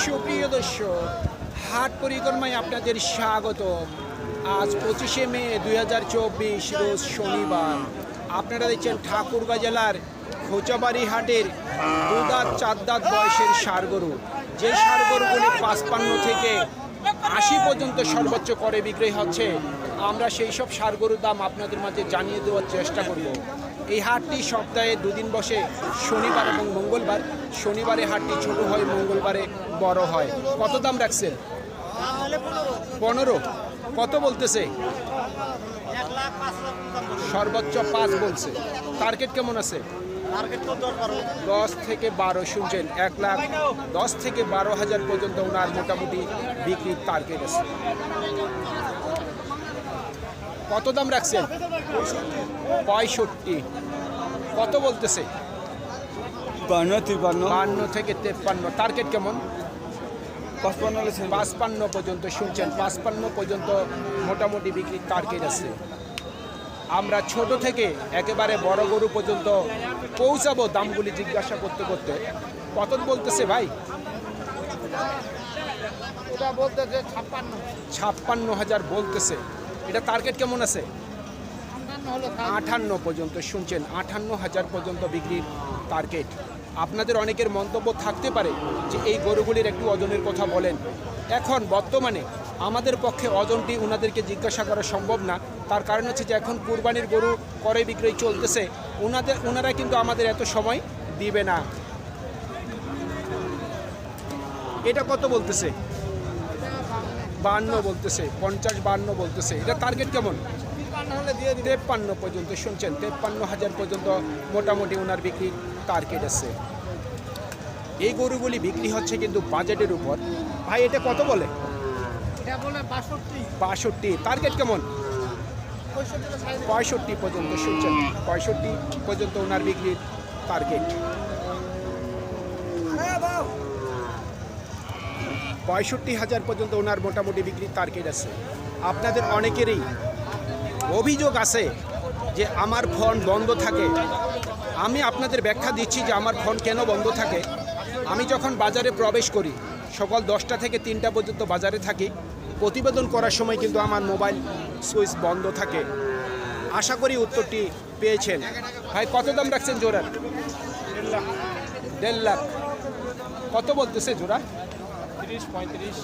সুপ্রিয় দর্শক, হাট পরিক্রমায় আপনাদের স্বাগত। আজ পঁচিশে মে দু হাজার চব্বিশ, রোজ শনিবার। আপনারা দেখছেন ঠাকুরগাঁ জেলার খোঁচাবাড়ি হাটের দুদাঁত চারদাঁত বয়সের সারগরু। যে সারগরুগুলি পাঁচপান্ন থেকে আশি পর্যন্ত সর্বোচ্চ করে বিক্রয় হচ্ছে, আমরা সেই সব সারগরুর দাম আপনাদের মাঝে জানিয়ে দেওয়ার চেষ্টা করব। এই হাটটি সপ্তাহে দুদিন বসে, শনিবার এবং মঙ্গলবার। শনিবারে হাটটি ছোট হয়, মঙ্গলবারে বড় হয়। কত দাম রাখছেন? পনেরো। কত বলতেছে? সর্বোচ্চ পাঁচ বলছে। টার্গেট কেমন আছে? দশ থেকে বারো শুনছেন। এক লাখ দশ থেকে বারো হাজার পর্যন্ত ওনার মোটামুটি বিক্রির টার্গেট আছে। কত দাম রাখছেন? পঁয়ষট্টি। কত বলতেছে? বান্ন তিপ্পান্ন বান্ন থেকে তেপ্পান্ন। টার্গেট কেমন? পঁচপান্ন পাঁচপান্ন পর্যন্ত শুনছেন। পাঁচপান্ন পর্যন্ত মোটামুটি বিক্রির টার্গেট আছে। আমরা ছোট থেকে একেবারে বড় গরু পর্যন্ত পৌঁছাবো দামগুলি জিজ্ঞাসা করতে করতে। কত বলতেছে ভাই? ছাপ্পান্ন। হাজার বলতেছে। এটা টার্গেট কেমন আছে? আটান্ন পর্যন্ত শুনছেন আটান্ন হাজার পর্যন্ত বিক্রির টার্গেট আপনাদের অনেকের মন্তব্য থাকতে পারে যে এই গরুগুলির একটু ওজনের কথা বলেন। এখন বর্তমানে আমাদের পক্ষে ওজনটি ওনাদেরকে জিজ্ঞাসা করা সম্ভব না। তার কারণ হচ্ছে যে এখন কুরবানির গরু করে বিক্রয় চলতেছে। ওনাদের ওনারা কিন্তু আমাদের এত সময় দিবে না। এটা কত বলতেছে? বান্ন বলতেছে, পঞ্চাশ বান্ন বলতেছে। এটা টার্গেট কেমন? তিপ্পান্ন পর্যন্ত শুনছেন? তেপ্পান্ন হাজার পর্যন্ত মোটামুটি ওনার বিক্রির টার্গেট আছে। এই গরুগুলি বিক্রি হচ্ছে কিন্তু বাজেটের উপর। ভাই এটা কত বলে? বাষট্টি। টার্গেট কেমন? পঁয়ষট্টি পঁয়ষট্টি পর্যন্ত শুনছেন? পঁয়ষট্টি পর্যন্ত ওনার বিক্রির টার্গেট পঁয়ষট্টি হাজার পর্যন্ত ওনার মোটামুটি বিক্রির টার্গেট আছে। আপনাদের অনেকেরই অভিযোগ আছে যে আমার ফোন বন্ধ থাকে। আমি আপনাদের ব্যাখ্যা দিচ্ছি যে আমার ফোন কেন বন্ধ থাকে। আমি যখন বাজারে প্রবেশ করি, সকাল দশটা থেকে তিনটা পর্যন্ত বাজারে থাকি। প্রতিবেদন করার সময় কিন্তু আমার মোবাইল সুইচ বন্ধ থাকে। আশা করি উত্তরটি পেয়েছেন। ভাই, কত দাম রাখছেন জোড়ার? দেড় লাখ। কত বলতেছে জোড়া?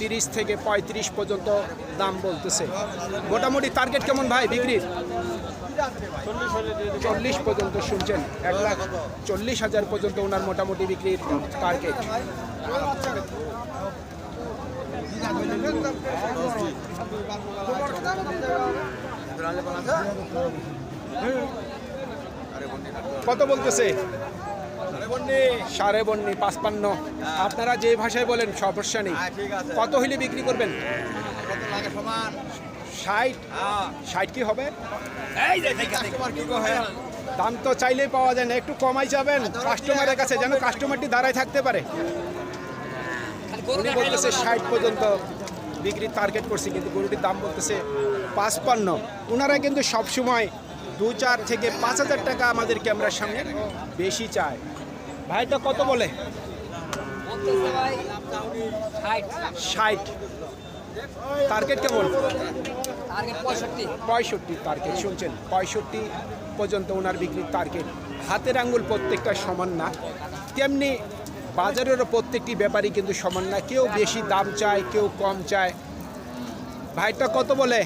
তিরিশ থেকে পঁয়ত্রিশ পর্যন্ত দাম বলতেছে। মোটামুটি টার্গেট কেমন ভাই বিক্রির? চল্লিশ পর্যন্ত শুনছেন এক লাখ চল্লিশ হাজার পর্যন্ত ওনার মোটামুটি বিক্রির টার্গেট কত বলতেছে? সাড়ে বন্নি? পাঁচপান্ন। আপনারা যে ভাষায় বলেন সমস্যা নেই। কত হইলে বিক্রি করবেন? ষাট? ষাট কি হবে? দাম তো চাইলেই পাওয়া যায় না একটু কমাই যাবেন। কাস্টমারের কাছে যেন কাস্টমারটি দাঁড়ায় থাকতে পারে। উনি বলতেছে ষাট পর্যন্ত বিক্রির টার্গেট করছে কিন্তু গরুটির দাম বলতেছে পাঁচপান্ন। ওনারা কিন্তু সবসময় দু চার থেকে পাঁচ হাজার টাকা আমাদের ক্যামেরার সামনে বেশি চায়। ভাইটা কত বলে? ষাট। টার্গেট কেমন? পঁয়ষট্টি। পঁয়ষট্টি টার্গেট শুনছেন? পঁয়ষট্টি পর্যন্ত ওনার বিক্রির টার্গেট হাতের আঙ্গুল প্রত্যেকটা সমান না। তেমনি বাজারেরও প্রত্যেকটি ব্যাপারই কিন্তু সমান না। কেউ বেশি দাম চায় কেউ কম চায়। ভাইটা কত বলে?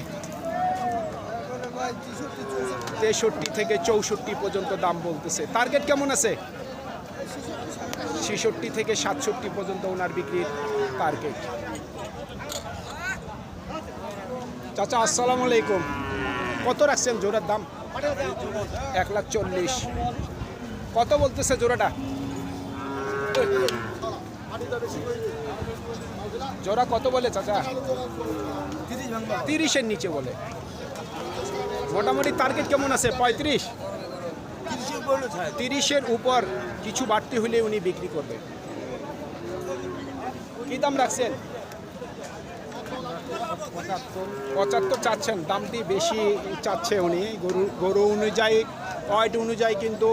তেষট্টি থেকে চৌষট্টি পর্যন্ত দাম বলতেছে। টার্গেট কেমন আছে? ছেষট্টি থেকে সাতষট্টি পর্যন্ত ওনার বিক্রির টার্গেট চাচা, আসসালামু আলাইকুম। কত রাখছেন জোড়ার দাম? এক লাখ চল্লিশ। কত বলতেছে জোড়াটা? জোড়া কত বলে চাচা? তিরিশের নিচে বলে। মোটামুটি টার্গেট কেমন আছে? পঁয়ত্রিশ? তিরিশের উপর কিছু বাড়তি হলে উনি বিক্রি করবে। কি দাম রাখছেন? পঁচাত্তর চাচ্ছেন, দামটি বেশি চাচ্ছে উনি। গরু গরু অনুযায়ী, ওয়েট অনুযায়ী কিন্তু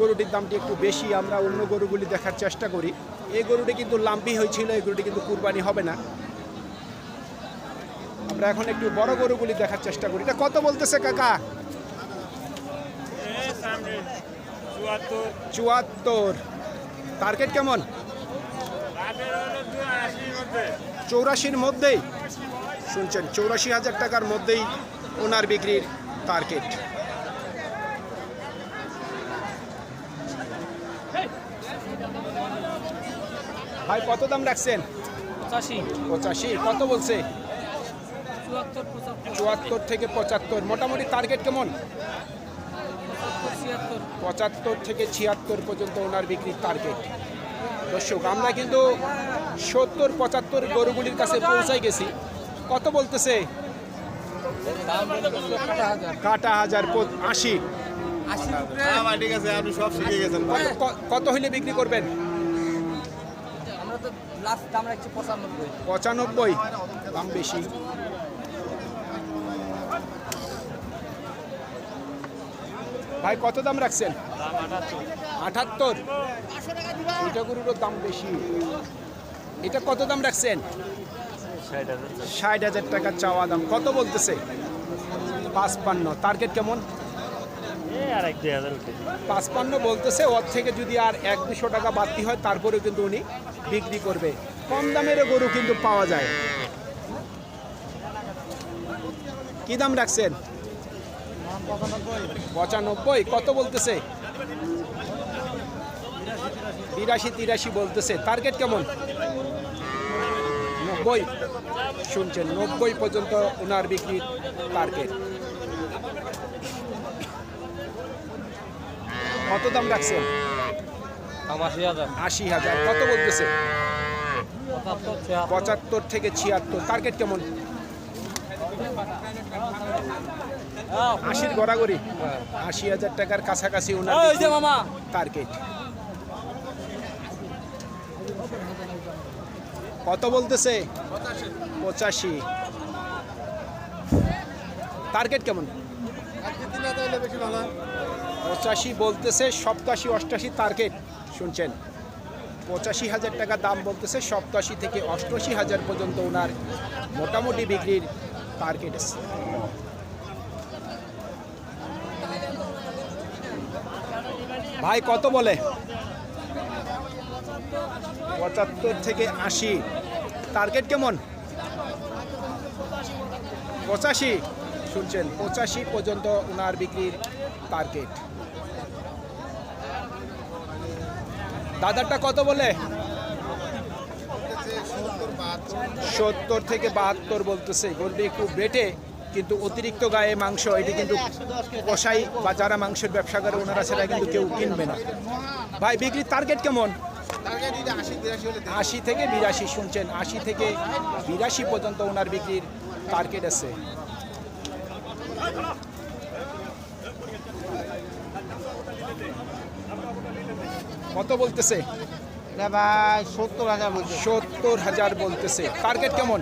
গরুটির দামটি একটু বেশি। আমরা অন্য গরুগুলি দেখার চেষ্টা করি। এই গরুটি কিন্তু লাম্পি হয়েছিল, এই গরুটি কিন্তু কুরবানি হবে না। আমরা এখন একটু বড় গরুগুলি দেখার চেষ্টা করি। এটা কত বলতেছে কাকা? চুয়াত্তর। টার্গেট কেমন? চৌরাশির মধ্যেই। শুনছেন চৌরাশি হাজার টাকার মধ্যেই ওনার বিক্রির টার্গেট ভাই কত দাম রাখছেন? পঁচাশি। পঁচাশি কত বলছে? চুয়াত্তর থেকে পঁচাত্তর। মোটামুটি টার্গেট কেমন? পঁচাত্তর থেকে ছিয়াত্তর পর্যন্ত ওনার বিক্রির টার্গেট দর্শক আমরা কিন্তু সত্তর পঁচাত্তর গরুগুলির কাছে পৌঁছাই গেছি। কত বলতেছে? কাটা হাজার আশি। কত- হইলে বিক্রি করবেন? পঁচানব্বই। দাম বেশি। ভাই, কত দাম রাখছেন? আটাত্তর। এটা গরুর দাম বেশি। এটা কত দাম রাখছেন? ষাট হাজার টাকা চাওয়া দাম। কত বলতেছে? পাঁচপান্ন। টার্গেট কেমন? পাঁচপান্ন বলতেছে। ওর থেকে যদি আর এক, দুশো টাকা বাড়তি হয়, তারপরেও কিন্তু উনি বিক্রি করবে। কম দামেরও গরু কিন্তু পাওয়া যায়। কি দাম রাখছেন? পঁচানব্বই। কত বলতেছে? বিরাশি তিরাশি বলতেছে। টার্গেট কেমন? নব্বই। শুনছেন নব্বই পর্যন্ত ওনার বিক্রির টার্গেট কত দাম রাখছেন? আশি হাজার। কত বলতেছে? পঁচাত্তর থেকে ছিয়াত্তর। টার্গেট কেমন? আশির গড়াগড়ি। আশি হাজার টাকার কাছাকাছি ওনার টার্গেট। কত বলতেছে? পঁচাশি। টার্গেট কেমন? পঁচাশি বলতেছে সপ্তাশি অষ্টাশি টার্গেট শুনছেন? পঁচাশি হাজার টাকা দাম বলতেছে সপ্তাশি থেকে অষ্টআশি হাজার পর্যন্ত ওনার মোটামুটি বিক্রির টার্গেট আছে। ভাই, কত বলে? পঁচাত্তর থেকে আশি। টার্গেট কেমন? পঁচাশি। শুনছেন, পঁচাশি পর্যন্ত ওনার বিক্রির টার্গেট দাদারটা কত বলে? সত্তর থেকে বাহাত্তর বলতেছে। গরুটি একটু বেটে কিন্তু অতিরিক্ত গায়ে মাংস এটি কিন্তু কষাই বা যারা মাংসের ব্যবসা করে ওনারা সেটা কিন্তু কেউ কিনবে না। ভাই বিক্রির টার্গেট কেমন? আশি থেকে বিরাশি শুনছেন? আশি থেকে বিরাশি পর্যন্ত ওনার বিক্রির টার্গেট আছে। কত বলতেছে? ভাই সত্তর হাজার বলছে সত্তর হাজার বলতেছে। টার্গেট কেমন?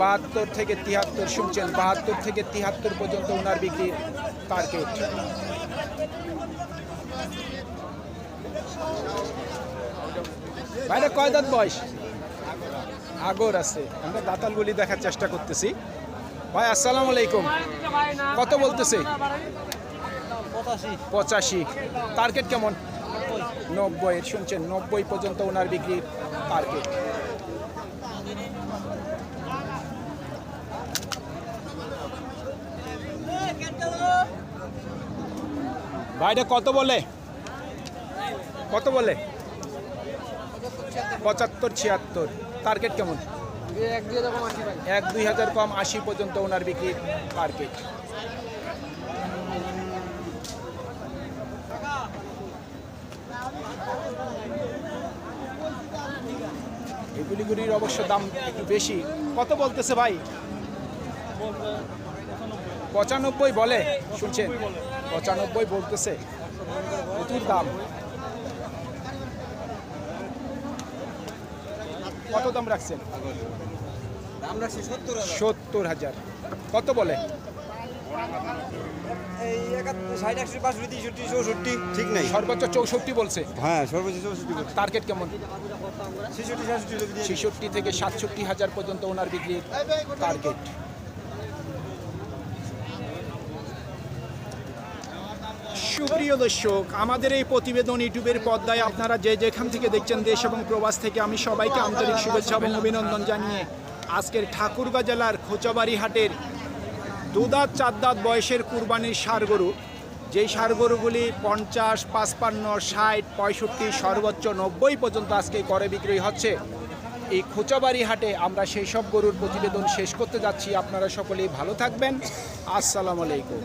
বাহাত্তর থেকে তিয়াত্তর শুনছেন, বাহাত্তর থেকে তিয়াত্তর পর্যন্ত ওনার বিক্রির টার্গেট বাইরে কয় বয়স? আগর আছে। আমরা দাতালগুলি দেখার চেষ্টা করতেছি। ভাই, আসসালামু আলাইকুম। কত বলতেছে? পঁচাশি। টার্গেট কেমন? নব্বই। শুনছেন, নব্বই পর্যন্ত ওনার বিক্রির টার্গেট ভাইটা কত বলে? কত বলে? পঁচাত্তর, ছিয়াত্তর। টার্গেট কেমন? এক দুই হাজার কম আশি পর্যন্ত ওনার বিক্রি টার্গেট এগুলিগুলির অবশ্য দাম একটু বেশি। কত বলতেছে ভাই? পঁচানব্বই বলে, শুনছেন? পঁচানব্বই বলতেছে। প্রচুর দাম। কত দাম রাখছেন? সত্তর হাজার। কত বলে? সর্বোচ্চ চৌষট্টি বলছে। হ্যাঁ টার্গেট কেমন থেকে সাতষট্টি হাজার পর্যন্ত ওনার বিক্রির টার্গেট সুপ্রিয় দর্শক, আমাদের এই প্রতিবেদন ইউটিউবের পর্দায় আপনারা যে যেখান থেকে দেখছেন দেশ এবং প্রবাস থেকে আমি সবাইকে আন্তরিক শুভেচ্ছা এবং অভিনন্দন জানিয়ে আজকের ঠাকুরগাঁ জেলার খোঁচাবাড়ি হাটের দুদাঁত চার দাঁত বয়সের কুরবানির সার গরু যেই সার গরুগুলি পঞ্চাশ, পাঁচপান্ন, ষাট, পঁয়ষট্টি, সর্বোচ্চ নব্বই পর্যন্ত আজকে করে বিক্রি হচ্ছে। এই খোঁচাবাড়ি হাটে আমরা সেই সব গরুর প্রতিবেদন শেষ করতে যাচ্ছি। আপনারা সকলেই ভালো থাকবেন। আসসালামু আলাইকুম।